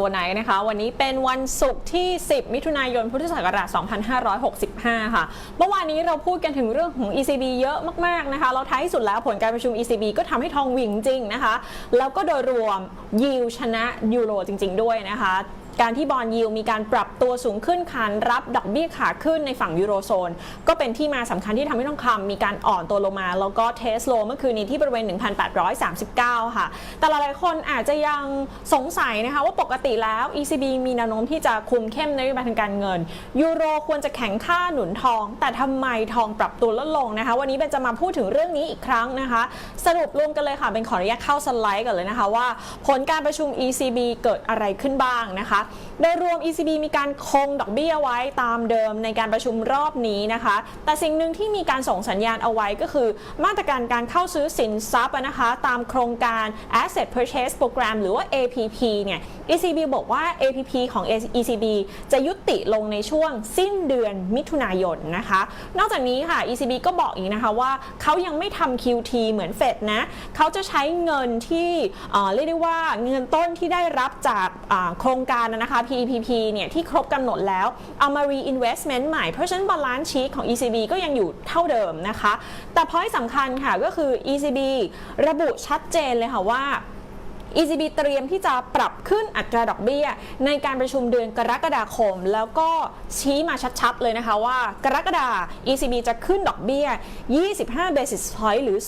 โกไนนะคะ วันนี้เป็นวันศุกร์ที่ 10 มิถุนายน พุทธศักราช 2565 ค่ะ เมื่อวานนี้เราพูดกันถึงเรื่องของ ECB เยอะมาก ๆ นะคะ เราท้ายสุดแล้วผลการประชุม ECB ก็ทำให้ทองวิ่งจริงนะคะ แล้วก็โดยรวมยิวชนะยูโรจริง ๆ ด้วยนะคะ การที่บอลยิวมีการปรับตัวสูงขึ้นขานรับดอกเบี้ยขาขึ้นในฝั่งยูโรโซน ก็เป็นที่มาสำคัญที่ทำให้ทองคำมีการอ่อนตัวลงมา แล้วก็เทสโลเมื่อคืนนี้ที่บริเวณ 1,839 ค่ะ แต่หลายๆคนอาจจะยังสงสัยนะคะว่าปกติแล้ว ECB มีแนวโน้มที่จะคุมเข้มนโยบายทางการเงิน ยูโรควรจะแข็งค่าหนุนทอง แต่ทำไมทองปรับตัวลดลงนะคะ วันนี้เบนจะมาพูดถึงเรื่องนี้อีกครั้งนะคะ สรุปรวมกันเลยค่ะเป็นขออนุญาตเข้าสไลด์ก่อนเลยนะคะว่า ผลการประชุม ECB เกิดอะไรขึ้นบ้างนะคะโดยรวม ECB มีการคงดอกเบี้ยไว้ตามเดิมในการประชุมรอบนี้นะคะ แต่สิ่งหนึ่งที่มีการส่งสัญญาณเอาไว้ก็คือ มาตรการการเข้าซื้อสินทรัพย์นะคะตามโครงการ Asset Purchase Program หรือว่า APP เนี่ย ECB บอกว่า APP ของ ECB จะยุติลงในช่วงสิ้นเดือนมิถุนายนนะคะ นอกจากนี้ค่ะ ECB ก็บอกอีกนะคะว่าเขายังไม่ทำ QT เหมือนเฟดนะ เขาจะใช้เงินที่เรียกได้ว่าเงินต้นที่ได้รับจากโครงการนะคะ PPP เนี่ยที่ครบกำหนดแล้ว เอามา reinvestment ใหม่ เพราะฉะนั้น balance sheet ของ ECB ก็ยังอยู่เท่าเดิมนะคะ แต่พอยสำคัญค่ะก็คือ ECB ระบุชัดเจนเลยค่ะว่า ECB เตรียมที่จะปรับขึ้นอัตราดอกเบี้ย ในการประชุมเดือนกรกฎาคม แล้วก็ชี้มาชัดๆเลยนะคะว่า กรกฎา ECB จะขึ้นดอกเบี้ย 25 basis point หรือ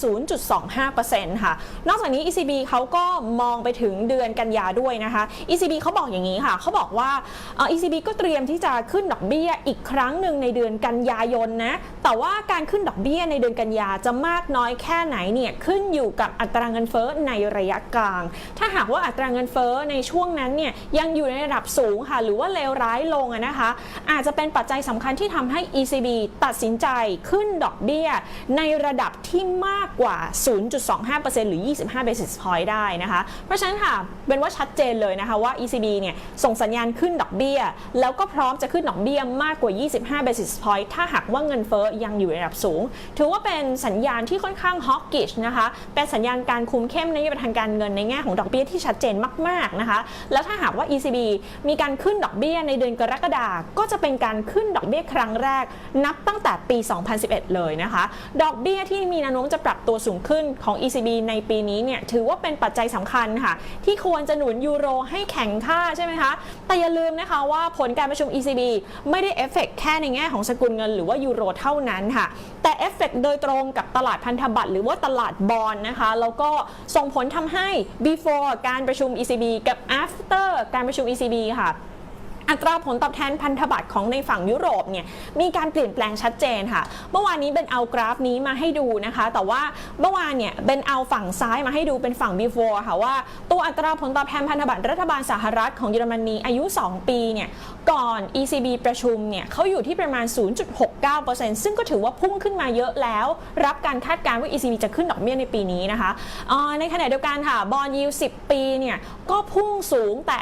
0.25%ค่ะ นอกจากนี้ ECB เขาก็มองไปถึงเดือนกันยาด้วยนะคะ ECB เขาบอกอย่างนี้ค่ะ เขาบอกว่า ECB ก็เตรียมที่จะขึ้นดอกเบี้ยอีกครั้งหนึ่งในเดือนกันยายนนะ แต่ว่าการขึ้นดอกเบี้ยในเดือนกันยาจะมากน้อยแค่ไหนเนี่ยขึ้นอยู่กับอัตราเงินเฟ้อในระยะกลางถ้าหากว่าอัตราเงินเฟ้อในช่วงนั้นเนี่ยยังอยู่ในระดับสูงค่ะหรือว่าเลวร้ายลงนะคะ อาจจะเป็นปัจจัยสำคัญที่ทำให้ ECB ตัดสินใจขึ้นดอกเบี้ย ในระดับที่มากกว่า 0.25%หรือ 25 basis point ได้นะคะ เพราะฉะนั้นค่ะเป็นว่าชัดเจนเลยนะคะว่า ECB เนี่ยส่งสัญญาณขึ้นดอกเบี้ย แล้วก็พร้อมจะขึ้นดอกเบี้ยมากกว่า 25 basis point ถ้าหากว่าเงินเฟ้อยังอยู่ในระดับสูง ถือว่าเป็นสัญญาณที่ค่อนข้าง hawkish นะคะ เป็นสัญญาณการคุมเข้มนโยบายทางการเงินในแง่ของดอกเบี้ยที่ชัดเจนมากๆนะคะ แล้วถ้าหากว่า ECB มีการขึ้นดอกเบี้ยในเดือนกรกฎาคมก็จะเป็นการขึ้นดอกเบี้ยครั้งแรก นับตั้งแต่ปี 2011 เลยนะคะ ดอกเบี้ยที่มีแนวโน้มจะปรับตัวสูงขึ้นของ ECB ในปีนี้เนี่ยถือว่าเป็นปัจจัยสำคัญค่ะ ที่ควรจะหนุนยูโรให้แข็งค่าใช่ไหมคะแต่อย่าลืมนะคะว่าผลการประชุม ECB ไม่ได้เอฟเฟกต์แค่ในแง่ของสกุลเงินหรือว่ายูโรเท่านั้นค่ะ แต่เอฟเฟกต์โดยตรงกับตลาดพันธบัตรหรือว่าตลาดบอลนะคะแล้วก็ส่งผลทำให้ before การประชุม ECB กับ after การประชุม ECB ค่ะ อัตราผลตอบแทนพันธบัตรของในฝั่งยุโรปเนี่ยมีการเปลี่ยนแปลงชัดเจนค่ะ เมื่อวานนี้เป็นเอากราฟนี้มาให้ดูนะคะ แต่ว่าเมื่อวานเนี่ยเป็นเอาฝั่งซ้ายมาให้ดูเป็นฝั่ง before ค่ะว่าตัวอัตราผลตอบแทนพันธบัตรรัฐบาลสหรัฐของเยอรมนีอายุ 2 ปีเนี่ยก่อน ECB ประชุมเนี่ยเขาอยู่ที่ประมาณ 0.69%ซึ่งก็ถือว่าพุ่งขึ้นมาเยอะแล้ว รับการคาดการณ์ว่า ECB จะขึ้นดอกเบี้ยในปีนี้นะคะออในขณะเดียวกันค่ะบอลยิว10 ปีเนี่ยก็พุ่งสูงแต่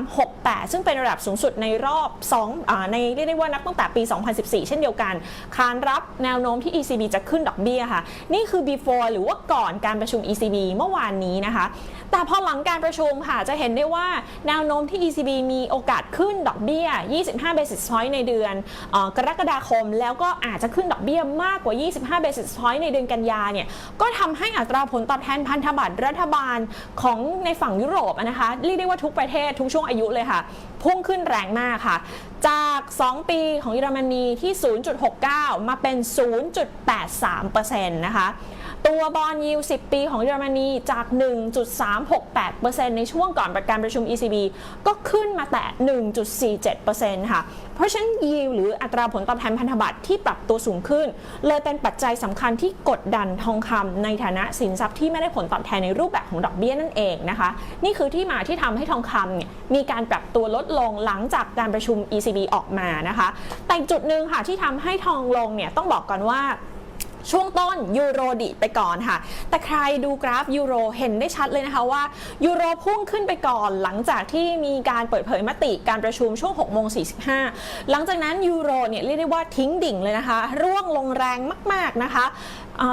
1.368 ซึ่งเป็นระดับสูงสุดในรอบ2อ่าในเรียกได้ว่านับตั้งแต่ปี 2014 เช่นเดียวกัน คานรับแนวโน้มที่ ECB จะขึ้นดอกเบี้ยค่ะ นี่คือ before หรือว่าก่อนการประชุม ECB เมื่อวานนี้นะคะ แต่พอหลังการประชุมค่ะ จะเห็นได้ว่าแนวโน้มที่ ECB มีโอกาสขึ้นดอกเบี้ย 25 basis point ในเดือนอกรกฎาคม แล้วก็อาจจะขึ้นดอกเบี้ยมากกว่า 25 basis point ในเดือนกันยาเนี่ยก็ทำให้อัตราผลตอบแทนพันธบัตรรัฐบาลของในฝั่งยุโรปนะคะเรียกได้ว่าทุกประเทศทุกช่วงอายุเลยค่ะ พุ่งขึ้นแรงมากค่ะ จาก 2 ปีของเยอรมนีที่ 0.69 มาเป็น 0.83%นะคะ ตัวบอลยิว 10 ปีของเยอรมนีจาก 1.368%ในช่วงก่อนการประชุม ECB ก็ขึ้นมาแต่1.47%ค่ะ เพราะฉะนั้นยิวหรืออัตราผลตอบแทนพันธบัตรที่ปรับตัวสูงขึ้น เลยเป็นปัจจัยสำคัญที่กดดันทองคำในฐานะสินทรัพย์ที่ไม่ได้ผลตอบแทนในรูปแบบของดอกเบี้ยนั่นเองนะคะ นี่คือที่มาที่ทำให้ทองคำมีการปรับตัวลดลงหลังจากการประชุม ECB ออกมานะคะ แต่จุดหนึ่งค่ะที่ทำให้ทองลงเนี่ยต้องบอกก่อนว่า ช่วงต้นยูโรดิไปก่อนค่ะ แต่ใครดูกราฟยูโรเห็นได้ชัดเลยนะคะว่ายูโรพุ่งขึ้นไปก่อนหลังจากที่มีการเปิดเผยมติการประชุมช่วง6โมง45 หลังจากนั้นยูโรเนี่ยเรียกได้ว่าทิ้งดิ่งเลยนะคะ ร่วงลงแรงมาก ๆ นะคะ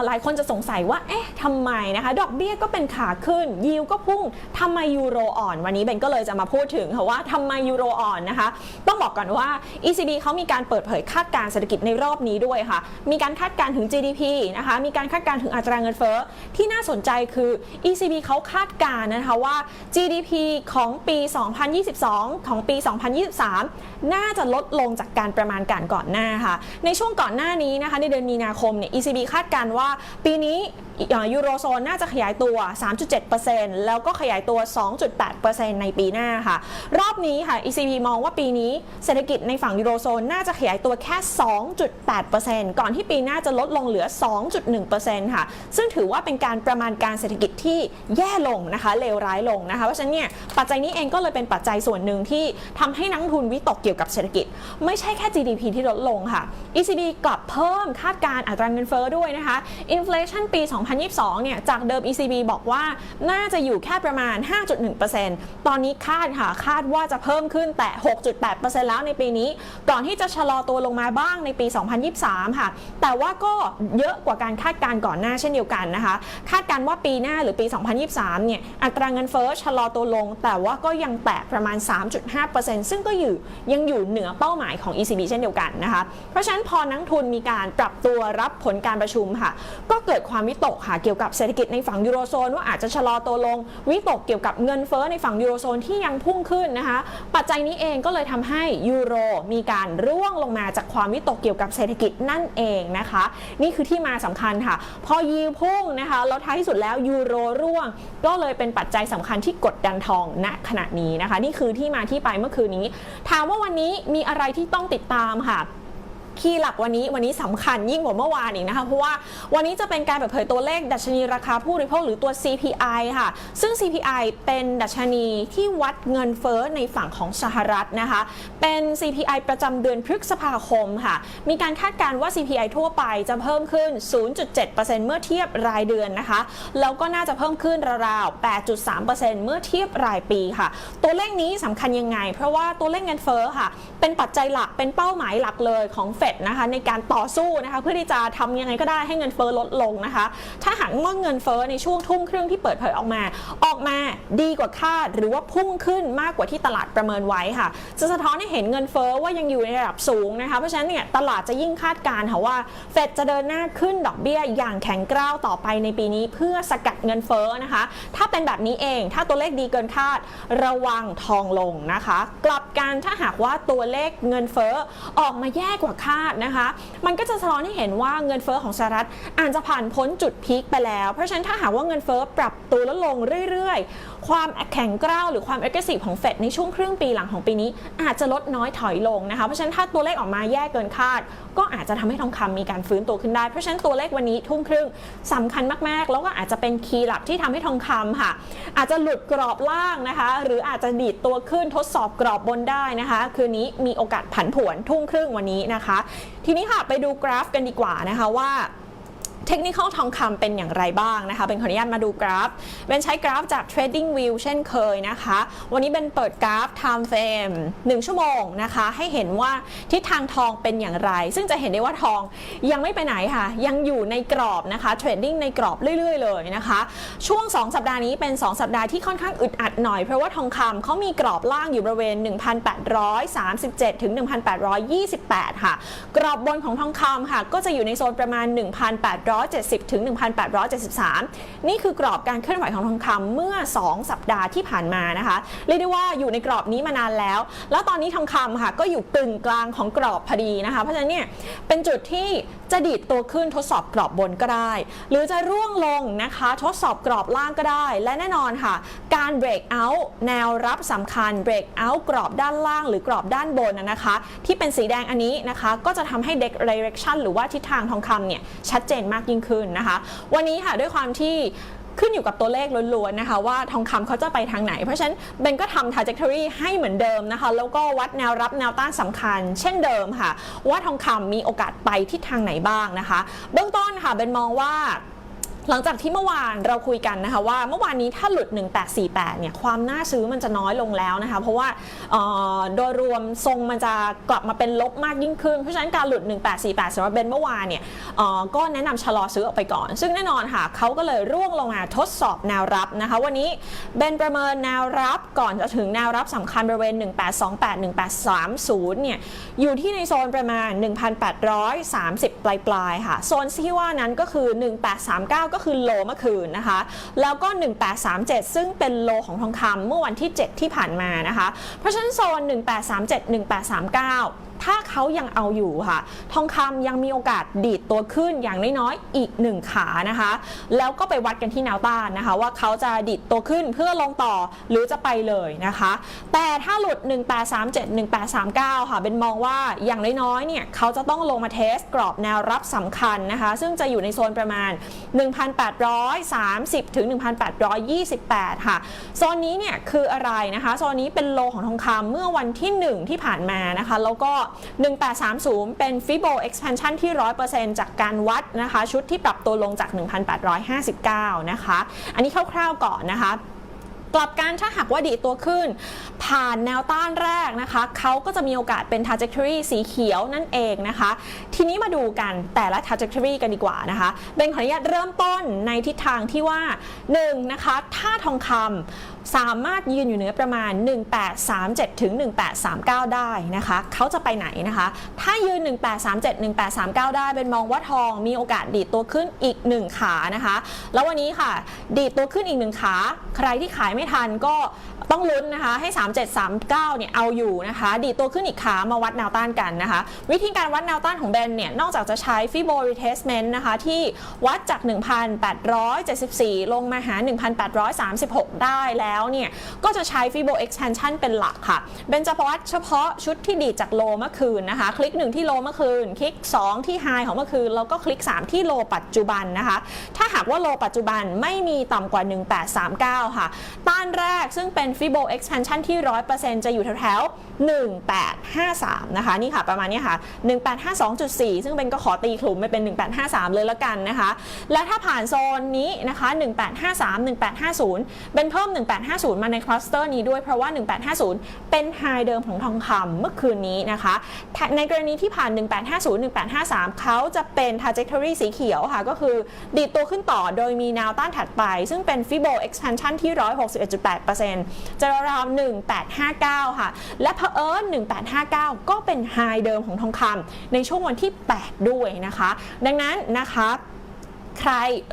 หลายคนจะสงสัยว่า เอ๊ะทำไมนะคะ ดอกเบี้ยก็เป็นขาขึ้น ยิวก็พุ่งทำไมยูโรอ่อน วันนี้เบนก็เลยจะมาพูดถึงค่ะว่าทำไมยูโรอ่อนนะคะ ต้องบอกก่อนว่า ECB เขามีการเปิดเผยคาดการณ์เศรษฐกิจในรอบนี้ด้วยค่ะ มีการคาดการณ์ถึง GDP นะคะมีการคาดการณ์ถึงอัตราเงินเฟ้อที่น่าสนใจคือ ECB เขาคาดการณ์นะคะว่า GDP ของปี 2022 ของปี 2023 น่าจะลดลงจากการประมาณการก่อนหน้าค่ะ ในช่วงก่อนหน้านี้นะคะในเดือนมีนาคมเนี่ย ECB คาดการณ์ว่าปีนี้ยูโรโซนน่าจะขยายตัว 3.7%แล้วก็ขยายตัว 2.8%ในปีหน้าค่ะ รอบนี้ค่ะ ECB มองว่าปีนี้เศรษฐกิจในฝั่งยูโรโซนน่าจะขยายตัวแค่ 2.8%ก่อนที่ปีหน้าจะลดลงเหลือ 2.1%ค่ะ ซึ่งถือว่าเป็นการประมาณการเศรษฐกิจที่แย่ลงนะคะ เลวร้ายลงนะคะ เพราะฉะนั้นเนี่ยปัจจัยนี้เองก็เลยเป็นปัจจัยส่วนหนึ่งที่ทำให้นักทุนวิตกเกี่ยวกับเศรษฐกิจ ไม่ใช่แค่ GDP ที่ลดลงค่ะ ECB กลับเพิ่มคาดการณ์อัตราเงินเฟ้อด้วยนะคะอินฟล t ชันปี 2 2022 เนี่ย จากเดิม ECB บอกว่าน่าจะอยู่แค่ประมาณ 5.1%ตอนนี้คาดค่ะ คาดว่าจะเพิ่มขึ้นแต่ 6.8%แล้วในปีนี้ ก่อนที่จะชะลอตัวลงมาบ้างในปี 2023 ค่ะ แต่ว่าก็เยอะกว่าการคาดการณ์ก่อนหน้าเช่นเดียวกันนะคะ คาดการณ์ว่าปีหน้าหรือปี 2023 เนี่ย อัตราเงินเฟ้อชะลอตัวลง แต่ว่าก็ยังแตะประมาณ 3.5%ซึ่งก็อยู่ยังอยู่เหนือเป้าหมายของ ECB เช่นเดียวกันนะคะ เพราะฉะนั้นพอนักทุนมีการปรับตัวรับผลการประชุมค่ะ ก็เกิดความวิตกค่ะเกี่ยวกับเศรษฐกิจในฝั่งยูโรโซนว่าอาจจะชะลอตัวลง วิตกเกี่ยวกับเงินเฟ้อในฝั่งยูโรโซนที่ยังพุ่งขึ้นนะคะ ปัจจัยนี้เองก็เลยทำให้ยูโรมีการร่วงลงมาจากความวิตกเกี่ยวกับเศรษฐกิจนั่นเองนะคะ นี่คือที่มาสำคัญค่ะ พอยิวพุ่งนะคะแล้วท้ายที่สุดแล้วยูโรร่วง ก็เลยเป็นปัจจัยสำคัญที่กดดันทองณขณะนี้นะคะ นี่คือที่มาที่ไปเมื่อคืนนี้ ถามว่าวันนี้มีอะไรที่ต้องติดตามค่ะ คีย์หลักวันนี้วันนี้สำคัญยิ่งกว่าเมื่อวานอีกนะคะเพราะว่าวันนี้จะเป็นการเปิดเผยตัวเลขดัชนีราคาผู้บริโภคหรือตัว CPI ค่ะ ซึ่ง CPI เป็นดัชนีที่วัดเงินเฟ้อในฝั่งของสหรัฐนะคะ เป็น CPI ประจำเดือนพฤษภาคมค่ะ มีการคาดการณ์ว่า CPI ทั่วไปจะเพิ่มขึ้น 0.7%เมื่อเทียบรายเดือนนะคะ แล้วก็น่าจะเพิ่มขึ้นราวๆ 8.3%เมื่อเทียบรายปีค่ะ ตัวเลขนี้สำคัญยังไง เพราะว่าตัวเลขเงินเฟ้อค่ะ เป็นปัจจัยหลักเป็นเป้าหมายหลักเลยของเฟดนะคะในการต่อสู้นะคะเพื่อที่จะทำยังไงก็ได้ให้เงินเฟ้อลดลงนะคะ ถ้าหากว่าเงินเฟ้อในช่วงทุ่มครึ่งที่เปิดเผยออกมา ออกมาดีกว่าคาดหรือว่าพุ่งขึ้นมากกว่าที่ตลาดประเมินไว้ค่ะ จะสะท้อนให้เห็นเงินเฟ้อว่ายังอยู่ในระดับสูงนะคะเพราะฉะนั้นเนี่ยตลาดจะยิ่งคาดการณ์ค่ะว่าเฟดจะเดินหน้าขึ้นดอกเบี้ยอย่างแข็งกร้าวต่อไปในปีนี้เพื่อสกัดเงินเฟ้อนะคะ ถ้าเป็นแบบนี้เอง ถ้าตัวเลขดีเกินคาดระวังทองลงนะคะ กลับกันถ้าหากว่าตัวเลขเงินเฟ้อออกมาแย่กว่าคาดนะคะ มันก็จะสะท้อนให้เห็นว่าเงินเฟ้อของสหรัฐอาจจะผ่านพ้นจุดพีคไปแล้ว เพราะฉะนั้นถ้าหากว่าเงินเฟ้อปรับตัวลดลงเรื่อยๆ ความแข็งกร้าวหรือความ aggressive ของเฟดในช่วงครึ่งปีหลังของปีนี้ อาจจะลดน้อยถอยลงนะคะ เพราะฉะนั้นถ้าตัวเลขออกมาแย่เกินคาด ก็อาจจะทำให้ทองคำมีการฟื้นตัวขึ้นได้ เพราะฉะนั้นตัวเลขวันนี้ทุ่มครึ่งสำคัญมากๆ แล้วก็อาจจะเป็นคีย์หลักที่ทำให้ทองคำค่ะ อาจจะหลุดกรอบล่างนะคะ หรืออาจจะดีดตัวขึ้นทดสอบกรอบบนได้นะคะ คืนนี้มีโอกาสผันผวนทุ่มครึ่งวันนี้นะคะ ทีนี้ค่ะไปดูกราฟกันดีกว่านะคะว่า เทคนิคทองคำเป็นอย่างไรบ้างนะคะ เป็นขออนุญาตมาดูกราฟ เป็นใช้กราฟจาก Trading View เช่นเคยนะคะ วันนี้เป็นเปิดกราฟ Time Frame 1 ชั่วโมงนะคะ ให้เห็นว่าทิศทางทองเป็นอย่างไร ซึ่งจะเห็นได้ว่าทองยังไม่ไปไหนค่ะ ยังอยู่ในกรอบนะคะ Trading ในกรอบเรื่อย ๆ เลยนะคะ ช่วง 2 สัปดาห์นี้เป็น 2 สัปดาห์ที่ค่อนข้างอึดอัดหน่อย เพราะว่าทองคำเขามีกรอบล่างอยู่บริเวณ 1,837 ถึง 1,828 ค่ะ กรอบบนของทองคำค่ะ ก็จะอยู่ในโซนประมาณ1,870 ถึง 1,873 นี่คือกรอบการเคลื่อนไหวของทองคำเมื่อ 2 สัปดาห์ที่ผ่านมานะคะเรียกได้ว่าอยู่ในกรอบนี้มานานแล้ว แล้วตอนนี้ทองคำค่ะก็อยู่กึ่งกลางของกรอบพอดีนะคะ เพราะฉะนั้นเนี่ยเป็นจุดที่จะดีดตัวขึ้นทดสอบกรอบบนก็ได้ หรือจะร่วงลงนะคะ ทดสอบกรอบล่างก็ได้ และแน่นอนค่ะ การ break out แนวรับสำคัญ break out กรอบด้านล่างหรือกรอบด้านบนนะนะคะ ที่เป็นสีแดงอันนี้นะคะ ก็จะทำให้ direction หรือว่าทิศทางทองคำเนี่ยชัดเจนมากยิ่งขึ้นนะคะ วันนี้ค่ะด้วยความที่ขึ้นอยู่กับตัวเลขล้วนๆนะคะว่าทองคำเขาจะไปทางไหน เพราะฉะนั้นเบนก็ทำ trajectory ให้เหมือนเดิมนะคะ แล้วก็วัดแนวรับแนวต้านสำคัญ เช่นเดิมค่ะ ว่าทองคำมีโอกาสไปทิศทางไหนบ้างนะคะ เบื้องต้นค่ะเบนมองว่า หลังจากที่เมื่อวานเราคุยกันนะคะว่าเมื่อวานนี้ถ้าหลุด 1848 เนี่ยความน่าซื้อมันจะน้อยลงแล้วนะคะเพราะว่าโดยรวมทรงมันจะกลับมาเป็นลบมากยิ่งขึ้น เพราะฉะนั้นการหลุด 1848สำหรับเบนเมื่อวานเนี่ยก็แนะนำชะลอซื้อออกไปก่อน ซึ่งแน่นอนค่ะเขาก็เลยร่วงลงมาทดสอบแนวรับนะคะวันนี้เบนประเมินแนวรับก่อนจะถึงแนวรับสำคัญบริเวณ 1828 1830 เนี่ยอยู่ที่ในโซนประมาณ 1,830 ปลายๆค่ะโซนที่ว่านั้นก็คือ 1839ก็คือโลเมื่อคืนนะคะ แล้วก็ 1837 ซึ่งเป็นโลของทองคำเมื่อวันที่ 7 ที่ผ่านมานะคะ เพราะฉะนั้นโซน 1837 1839 ถ้าเขายังเอาอยู่ค่ะ ทองคำยังมีโอกาสดีดตัวขึ้นอย่างน้อยๆอีกหนึ่งขานะคะ แล้วก็ไปวัดกันที่แนวต้านนะคะ ว่าเขาจะดีดตัวขึ้นเพื่อลงต่อหรือจะไปเลยนะคะ แต่ถ้าหลุด 1837 1839 ค่ะ เป็นมองว่าอย่างน้อยๆเนี่ยเขาจะต้องลงมาเทสกรอบแนวรับสำคัญนะคะ ซึ่งจะอยู่ในโซนประมาณ 1,830 ถึง 1,828 ค่ะ โซนนี้เนี่ยคืออะไรนะคะ โซนนี้เป็นโลของทองคำเมื่อวันที่ 1 ที่ผ่านมานะคะ แล้วก็1830 เป็น Fibo expansion ที่ 100%จากการวัดนะคะ ชุดที่ปรับตัวลงจาก 1,859 นะคะ อันนี้คร่าวๆก่อนนะคะกลับกันถ้าหากว่าดีตัวขึ้น ผ่านแนวต้านแรกนะคะเขาก็จะมีโอกาสเป็น trajectory สีเขียวนั่นเองนะคะ ทีนี้มาดูกันแต่ละ trajectory กันดีกว่านะคะเบนขออนุญาตเริ่มต้นในทิศทางที่ว่า 1. นะคะถ้าทองคำ สามารถยืนอยู่เหนือประมาณ 1837ถึง1839 ได้นะคะเขาจะไปไหนนะคะ ถ้ายืน 1837 1839 ได้เป็นมองว่าทองมีโอกาสดีดตัวขึ้นอีก 1 ขานะคะ แล้ววันนี้ค่ะ ดีดตัวขึ้นอีก 1 ขา ใครที่ขายไม่ทันก็ ต้องลุ้นนะคะให้ 3739 เนี่ยเอาอยู่นะคะ ดีตัวขึ้นอีกขามาวัดแนวต้านกันนะคะ วิธีการวัดแนวต้านของเบนเนี่ย นอกจากจะใช้ Fibo Retracement นะคะ ที่วัดจาก 1,874 ลงมาหา 1,836 ได้แล้วเนี่ย ก็จะใช้ Fibo Expansion เป็นหลักค่ะเบนจะวัดเฉพาะชุดที่ดีจากโลเมื่อคืนนะคะ คลิก 1 ที่โลเมื่อคืน คลิก 2 ที่ไฮของเมื่อคืน แล้วก็คลิก 3 ที่โลปัจจุบันนะคะ ถ้าหากว่าโลปัจจุบันไม่มีต่ำกว่า 1839 ค่ะ ต้านแรกซึ่งเป็น Fibo Expansion ที่ 100%จะอยู่แถวๆ1853 นะคะ นี่ค่ะประมาณนี้ค่ะ 1852.4 ซึ่งเป็นก็ขอตีขลุ่มไปเป็น 1853 เลยแล้วกันนะคะ และถ้าผ่านโซนนี้นะคะ 1853 1850 เป็นเพิ่ม 1850 มาในคลัสเตอร์นี้ด้วยเพราะว่า 1850 เป็นไฮเดิมของทองคำเมื่อคืนนี้นะคะ ในกรณีที่ผ่าน 1850 1853 เขาจะเป็น trajectory สีเขียวค่ะ ก็คือดีดตัวขึ้นต่อโดยมีแนวต้านถัดไป ซึ่งเป็น Fibo Expansion ที่ 161.8%จะราวๆ1859 ค่ะ และเอิญ1859 ก็เป็นไฮเดิมของทองคำในช่วงวันที่ 8 ด้วยนะคะ ดังนั้นนะคะ ใคร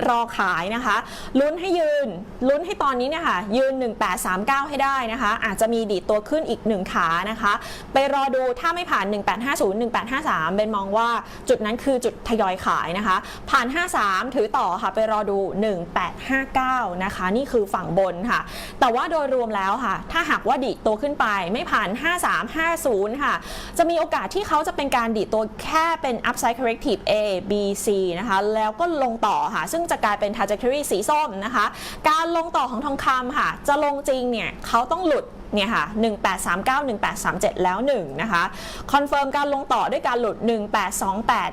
รอขายนะคะ ลุ้นให้ยืน ลุ้นให้ตอนนี้เนี่ยค่ะ ยืน 1839 ให้ได้นะคะ อาจจะมีดีดตัวขึ้นอีก 1 ขานะคะ ไปรอดูถ้าไม่ผ่าน 1850 1853 เป็นมองว่าจุดนั้นคือจุดทยอยขายนะคะ ผ่าน 53 ถือต่อค่ะ ไปรอดู 1859 นะคะ นี่คือฝั่งบนค่ะ แต่ว่าโดยรวมแล้วค่ะ ถ้าหากว่าดีดตัวขึ้นไปไม่ผ่าน 5350 ค่ะ จะมีโอกาสที่เขาจะเป็นการดีดตัวแค่เป็น upside corrective A B C นะคะ แล้วก็ลงต่อค่ะ ซึ่งจะกลายเป็น trajectory สีส้มนะคะ การลงต่อของทองคำค่ะ จะลงจริงเนี่ยเขาต้องหลุด เนี่ยค่ะ 1839 1837 แล้ว 1 นะคะ คอนเฟิร์มการลงต่อด้วยการหลุด 1828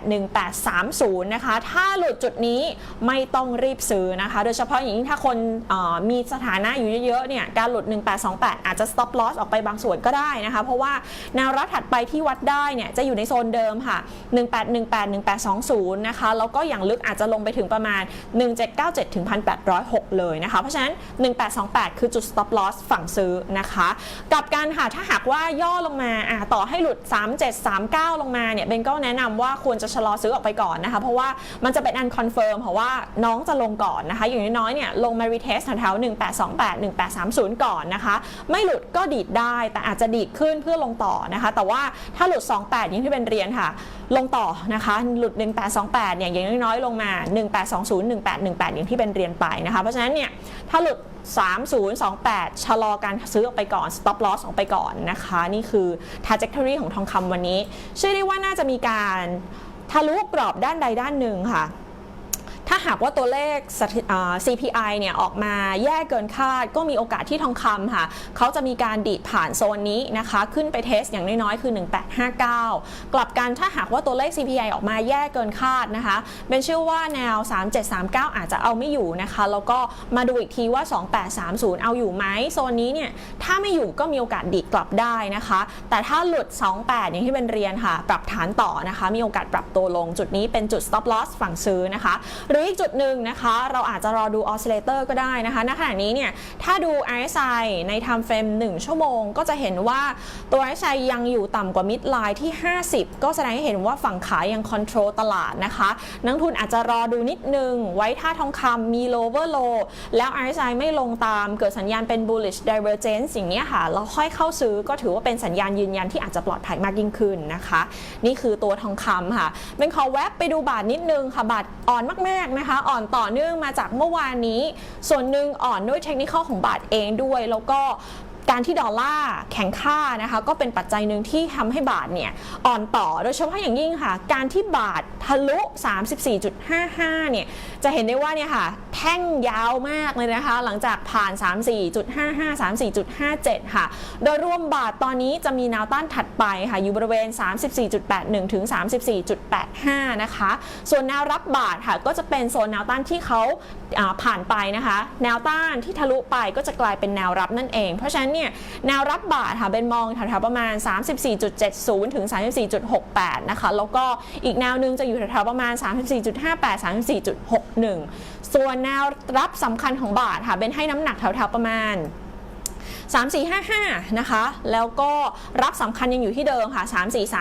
1830 นะคะ ถ้าหลุดจุดนี้ไม่ต้องรีบซื้อนะคะ โดยเฉพาะอย่างยิ่งถ้าคนมีสถานะอยู่เยอะๆ เนี่ย การหลุด 1828 อาจจะ stop loss ออกไปบางส่วนก็ได้นะคะ เพราะว่าแนวรับถัดไปที่วัดได้เนี่ยจะอยู่ในโซนเดิมค่ะ 1818 1820 นะคะ แล้วก็อย่างลึกอาจจะลงไปถึงประมาณ 1797ถึง1806 เลยนะคะ เพราะฉะนั้น 1828 คือจุด stop loss ฝั่งซื้อนะคะกับกันค่ะถ้าหากว่าย่อลงมาอะต่อให้หลุด 3739 ลงมาเนี่ยเบนก็แนะนำว่าควรจะชะลอซื้อออกไปก่อนนะคะ เพราะว่ามันจะเป็นอันคอนเฟิร์มเพราะว่าน้องจะลงก่อนนะคะ อย่างน้อยๆเนี่ยลงมารีเทสแถวๆ1828 1830 ก่อนนะคะ ไม่หลุดก็ดีดได้แต่อาจจะดีดขึ้นเพื่อลงต่อนะคะ แต่ว่าถ้าหลุด 28 อย่างที่เป็นเรียนค่ะ ลงต่อนะคะ หลุด 1828 เนี่ยอย่างน้อยๆลงมา 1820 1818 อย่างที่เป็นเรียนไปนะคะ เพราะฉะนั้นเนี่ยถ้าหลุด 3028 ชะลอการซื้อออกไปก่อน stop loss ออกไปก่อนนะคะ นี่คือ trajectory ของทองคำวันนี้ เชื่อได้ว่าน่าจะมีการทะลุกรอบด้านใดด้านหนึ่งค่ะ ถ้าหากว่าตัวเลข CPI เนี่ยออกมาแย่เกินคาด ก็มีโอกาสที่ทองคำค่ะเขาจะมีการดีดผ่านโซนนี้นะคะ ขึ้นไปเทสอย่างน้อยๆ คือ 1859 กลับกันถ้าหากว่าตัวเลข CPI ออกมาแย่เกินคาดนะคะเป็นเชื่อว่าแนว 3739 อาจจะเอาไม่อยู่นะคะ แล้วก็มาดูอีกทีว่า 2830 เอาอยู่ไหมโซนนี้เนี่ยถ้าไม่อยู่ก็มีโอกาสดีดกลับได้นะคะ แต่ถ้าหลุด 28 อย่างที่เป็นเรียนค่ะ ปรับฐานต่อนะคะ มีโอกาสปรับตัวลงจุดนี้เป็นจุด stop loss ฝั่งซื้อนะคะหรืออีกจุดหนึ่งนะคะ เราอาจจะรอดู oscillator ก็ได้นะคะณขณะนี้เนี่ย ถ้าดู RSI ใน time frame 1 ชั่วโมง ก็จะเห็นว่าตัว RSI ยังอยู่ต่ำกว่า mid line ที่ 50 ก็แสดงให้เห็นว่าฝั่งขายยัง control ตลาดนะคะ นักทุนอาจจะรอดูนิดนึง ไว้ถ้าทองคำมี lower low แล้ว RSI ไม่ลงตาม เกิดสัญญาณเป็น bullish divergence อย่างนี้ค่ะ เราค่อยเข้าซื้อก็ถือว่าเป็นสัญญาณยืนยันที่อาจจะปลอดภัยมากยิ่งขึ้นนะคะ นี่คือตัวทองคำค่ะ เป็นขอแวบไปดูบาทนิดนึงค่ะ บาทอ่อนมากกนะคะ อ่อนต่อเนื่องมาจากเมื่อวานนี้ ส่วนหนึ่งอ่อนด้วยเทคนิคของบาทเองด้วย แล้วก็ การที่ดอลลาร์แข็งค่านะคะก็เป็นปัจจัยหนึ่งที่ทำให้บาทเนี่ยอ่อนต่อโดยเฉพาะอย่างยิ่งค่ะ การที่บาททะลุ 34.55 เนี่ยจะเห็นได้ว่าเนี่ยค่ะแท่งยาวมากเลยนะคะ หลังจากผ่าน 34.55 34.57 ค่ะ โดยรวมบาทตอนนี้จะมีแนวต้านถัดไปค่ะอยู่บริเวณ 34.81 ถึง 34.85 นะคะ ส่วนแนวรับบาทค่ะก็จะเป็นโซนแนวต้านที่เขาผ่านไปนะคะ แนวต้านที่ทะลุไปก็จะกลายเป็นแนวรับนั่นเอง เพราะฉะนั้นเนี่ยแนวรับบาทค่ะเป็นมองแถวๆประมาณ 34.70 ถึง 34.68 นะคะ แล้วก็อีกแนวหนึงจะอยู่แถวๆประมาณ 34.58 34.61 ส่วนแนวรับสำคัญของบาทค่ะเป็นให้น้ำหนักแถวๆประมาณ 3455 นะคะ แล้วก็รับสำคัญยังอยู่ที่เดิมค่ะ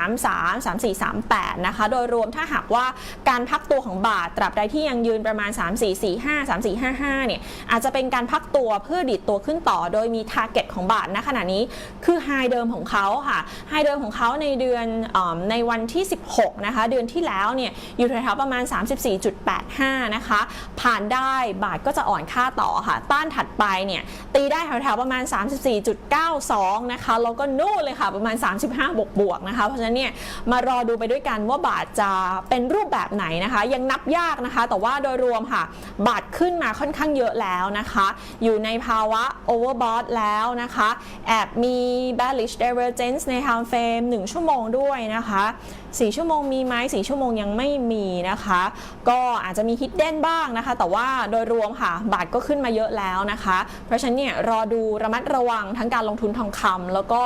3433 3438 นะคะ โดยรวมถ้าหากว่าการพักตัวของบาทตราบใดที่ยังยืนประมาณ 3445 3455 เนี่ย อาจจะเป็นการพักตัวเพื่อดิดตัวขึ้นต่อ โดยมี t a r g e t ของบาทณขณะนี้คือไฮเดิมของเขาค่ะ ไฮเดิมของเขาในเดือนออในวันที่ 16 นะคะ เดือนที่แล้วเนี่ยอยู่แถวๆประมาณ 34.85 นะคะ ผ่านได้บาทก็จะอ่อนค่าต่อค่ะ ต้านถัดไปเนี่ยตีได้แถวๆประมาณ34.92 นะคะ แล้วก็นู่นเลยค่ะ ประมาณ 35 บวกบวกๆนะคะ เพราะฉะนั้นเนี่ยมารอดูไปด้วยกันว่าบาทจะเป็นรูปแบบไหนนะคะ ยังนับยากนะคะ แต่ว่าโดยรวมค่ะ บาทขึ้นมาค่อนข้างเยอะแล้วนะคะ อยู่ในภาวะ overbought แล้วนะคะ แอบมี bearish divergence ใน time frame 1 ชั่วโมงด้วยนะคะ 4 ชั่วโมงมีไหม4ชั่วโมงยังไม่มีนะคะ ก็อาจจะมี hidden บ้างนะคะ แต่ว่าโดยรวมค่ะ บาทก็ขึ้นมาเยอะแล้วนะคะ เพราะฉะนั้นเนี่ยรอดูระมัดระวังทั้งการลงทุนทองคำแล้วก็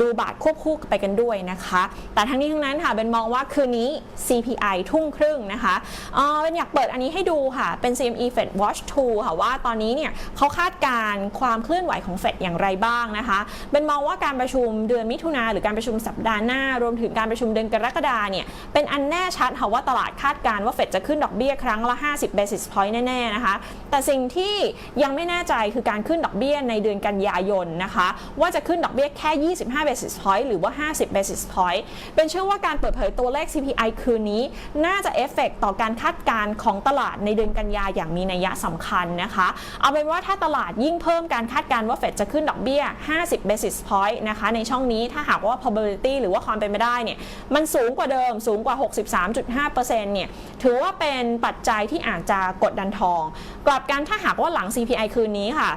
ดูบาทควบคู่ไปกันด้วยนะคะ แต่ทั้งนี้ทั้งนั้นค่ะเป็นมองว่าคืนนี้ CPI ทุ่มครึ่งนะคะเออเป็นอยากเปิดอันนี้ให้ดูค่ะเป็น CME Fed Watch 2 ค่ะว่าตอนนี้เนี่ยเขาคาดการณ์ความเคลื่อนไหวของเฟดอย่างไรบ้างนะคะ เป็นมองว่าการประชุมเดือนมิถุนาหรือการประชุมสัปดาห์หน้ารวมถึงการประชุมเดือนกรกฎาเนี่ยเป็นอันแน่ชัดค่ะว่าตลาดคาดการณ์ว่าเฟดจะขึ้นดอกเบี้ยครั้งละ 50 basis point แน่ๆนะคะ แต่สิ่งที่ยังไม่แน่ใจคือการขึ้นดอกเบี้ยในเดือนกันยายนนะคะ ว่าจะขึ้นดอกเบี้ยแค่ 25 basis point หรือว่า 50 basis point เป็นเชื่อว่าการเปิดเผยตัวเลข CPI คืนนี้ น่าจะเอฟเฟกต่อการคาดการณ์ของตลาดในเดือนกันยาอย่างมีนัยสำคัญนะคะ เอาเป็นว่าถ้าตลาดยิ่งเพิ่มการคาดการณ์ว่าเฟดจะขึ้นดอกเบี้ย 50 basis point นะคะในช่องนี้ถ้าหากว่า probability หรือว่าความเป็นไปได้เนี่ยมันสูงกว่าเดิมสูงกว่า 63.5%เนี่ยถือว่าเป็นปัจจัยที่อาจจะกดดันทอง กลับกันถ้าหากว่าหลัง CPI คืนนี้ค่ะ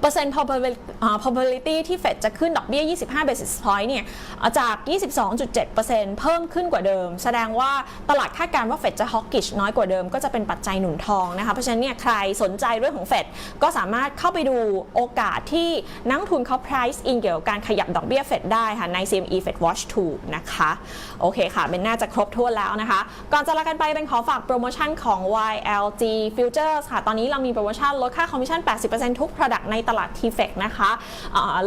เปอร์เซ็นต์ probability ที่เฟดจะขึ้นดอกเบี้ย 25 basis point เนี่ยจาก 22.7%เพิ่มขึ้นกว่าเดิม แสดงว่าตลาดคาดการณ์ว่าเฟดจะ hawkish น้อยกว่าเดิม ก็จะเป็นปัจจัยหนุนทองนะคะ เพราะฉะนั้นเนี่ยใครสนใจเรื่องของเฟดก็สามารถเข้าไปดูโอกาสที่นักทุนเขา price in เกี่ยวกับการขยับดอกเบี้ยเฟดได้ค่ะใน CME Fed Watch 2 นะคะ โอเคค่ะ เป็นน่าจะครบถ้วนแล้วนะคะ ก่อนจะลากันไปเป็นขอฝากโปรโมชั่นของ YLG Futures ค่ะ ตอนนี้เรามีโปรโมชั่นลดค่าคอมมิชชั่น 80%ทุก Product ในตลาด TFX นะคะ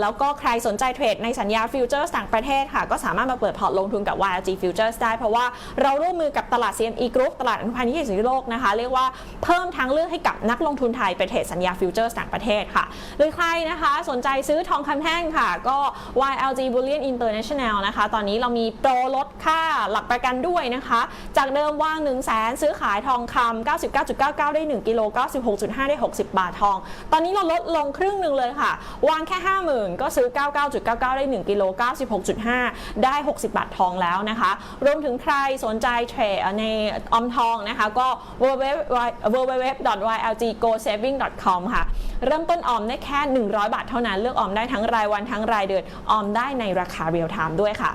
แล้วก็ใครสนใจเทรดในสัญญา Futures ต่างประเทศค่ะ ก็สามารถมาเปิดพอร์ตลงทุนกับ YLG Futures ได้ เพราะว่าเราร่วมมือกับตลาด CME Group ตลาดอนุพันธ์ที่ใหญ่สุดในโลกนะคะ เรียกว่าเพิ่มทางเลือกให้กับนักลงทุนไทยไปเทรดสัญญา Futures ต่างประเทศค่ะ หรือใครนะคะสนใจซื้อทองคำแท่งค่ะ ก็ YLG Bullion International นะคะ ตอนนี้เรามีโปรลดค่าหลักประกันด้วยนะคะ จากเดิมว่าง 1 0 0 0 0แสนซื้อขายทองคำ99.99 ได้ 1กิโล96.5 ได้ 60 บาททอง ตอนนี้เราลดลงครึ่งรึ่งหนึ่งเลยค่ะ วางแค่ 50,000 ก็ซื้อ 99.99 ได้ 1กิโล96.5 ได้ 60 บาททองแล้วนะคะ รวมถึงใครสนใจเทรดในออมทองนะคะ ก็ www.ylgosaving.com ค่ะ เริ่มต้นออมได้แค่ 100 บาทเท่านั้น เลือกออมได้ทั้งรายวันทั้งรายเดือน ออมได้ในราคาเรียลไทม์ด้วยค่ะ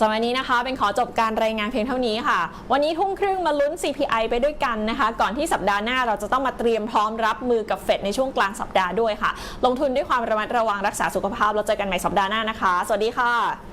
สำหรับนนี้นะคะ เป็นขอจบการรายงานเพียงเท่านี้ค่ะ วันนี้ทุ่มครึ่งมาลุ้น CPI ไปด้วยกันนะคะ ก่อนที่สัปดาห์หน้าเราจะต้องมาเตรียมพร้อมรับมือกับเฟดในช่วงกลางสัปดาห์ด้วยค่ะ ลงทุนด้วยความระมัดระวังรักษาสุขภาพเราเจอกันใหม่สัปดาห์หน้านะคะ สวัสดีค่ะ